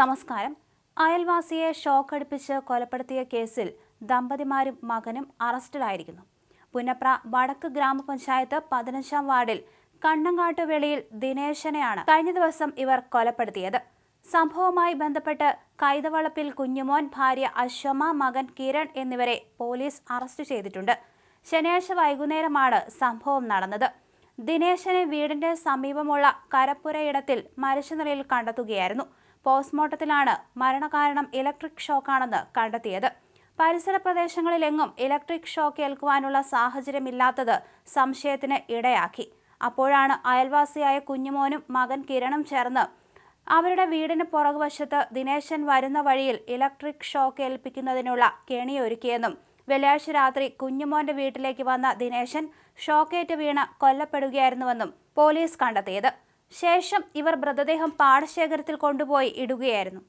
നമസ്കാരം. അയൽവാസിയെ ഷോക്കടിപ്പിച്ച് കൊലപ്പെടുത്തിയ കേസിൽ ദമ്പതിമാരും മകനും അറസ്റ്റിലായിരിക്കുന്നു പുന്നപ്ര വടക്ക് ഗ്രാമപഞ്ചായത്ത് പതിനഞ്ചാം വാർഡിൽ കണ്ണങ്കാട്ട് വെളിയിൽ ദിനേശനെയാണ് കഴിഞ്ഞ ദിവസം ഇവർ കൊലപ്പെടുത്തിയത്. സംഭവവുമായി ബന്ധപ്പെട്ട് കൈതവളപ്പിൽ കുഞ്ഞുമോൻ ഭാര്യ അശ്വമ മകൻ കിരൺ എന്നിവരെ പോലീസ് അറസ്റ്റ് ചെയ്തിട്ടുണ്ട്. ശനിയാഴ്ച വൈകുന്നേരമാണ് സംഭവം നടന്നത്. ദിനേശനെ വീടിന്റെ സമീപമുള്ള കരപ്പുരയിടത്തിൽ മരിച്ച നിലയിൽ കണ്ടെത്തുകയായിരുന്നു. പോസ്റ്റ്മോർട്ടത്തിലാണ് മരണകാരണം ഇലക്ട്രിക് ഷോക്കാണെന്ന് കണ്ടെത്തിയത്. പരിസര പ്രദേശങ്ങളിലെങ്ങും ഇലക്ട്രിക് ഷോക്ക് ഏൽക്കുവാനുള്ള സാഹചര്യമില്ലാത്തത് സംശയത്തിന് ഇടയാക്കി. അപ്പോഴാണ് അയൽവാസിയായ കുഞ്ഞുമോനും മകൻ കിരണും ചേർന്ന് അവരുടെ വീടിന് പുറകുവശത്ത് ദിനേശൻ വരുന്ന വഴിയിൽ ഇലക്ട്രിക് ഷോക്ക് ഏൽപ്പിക്കുന്നതിനുള്ള കെണിയൊരുക്കിയെന്നും വെള്ളിയാഴ്ച രാത്രി കുഞ്ഞുമോന്റെ വീട്ടിലേക്ക് വന്ന ദിനേശൻ ഷോക്കേറ്റ് വീണ് കൊല്ലപ്പെടുകയായിരുന്നുവെന്നും പോലീസ് കണ്ടെത്തിയത്. ശേഷം ഇവർ മൃതദേഹം പാടശേഖരത്തിൽ കൊണ്ടുപോയി ഇടുകയായിരുന്നു